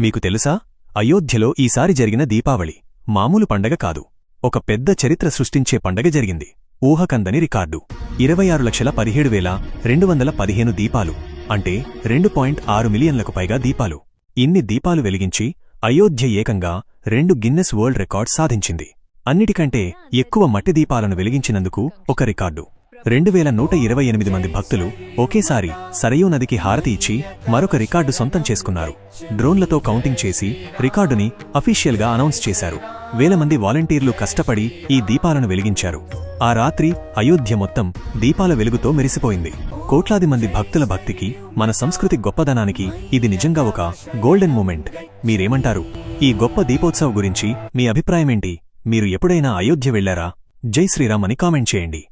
మీకు తెలుసా? అయోధ్యలో ఈసారి జరిగిన దీపావళి మామూలు పండగ కాదు. ఒక పెద్ద చరిత్ర సృష్టించే పండగ జరిగింది. ఊహకందని రికార్డు. ఇరవై ఆరు లక్షల పదిహేడు వేల రెండు వందల పదిహేను దీపాలు. అంటే రెండు పాయింట్ ఆరు మిలియన్లకు పైగా దీపాలు. ఇన్ని దీపాలు వెలిగించి అయోధ్య ఏకంగా రెండు గిన్నెస్ వరల్డ్ రికార్డ్ సాధించింది. అన్నిటికంటే ఎక్కువ మట్టి దీపాలను వెలిగించినందుకు ఒక రికార్డు. రెండు వేల నూట ఇరవై ఎనిమిది మంది భక్తులు ఒకేసారి సరయూ నదికి హారతి ఇచ్చి మరొక రికార్డు సొంతం చేసుకున్నారు. డ్రోన్లతో కౌంటింగ్ చేసి రికార్డుని అఫీషియల్గా అనౌన్స్ చేశారు. వేల మంది వాలంటీర్లు కష్టపడి ఈ దీపాలను వెలిగించారు. ఆ రాత్రి అయోధ్య మొత్తం దీపాల వెలుగుతో మెరిసిపోయింది. కోట్లాది మంది భక్తుల భక్తికి మన సంస్కృతి గొప్పదనానికి ఇది నిజంగా ఒక గోల్డెన్ మూమెంట్. మీరేమంటారు? ఈ గొప్ప దీపోత్సవ్ గురించి మీ అభిప్రాయమేంటి? మీరు ఎప్పుడైనా అయోధ్య వెళ్ళారా జై శ్రీరామ్ అని కామెంట్ చేయండి.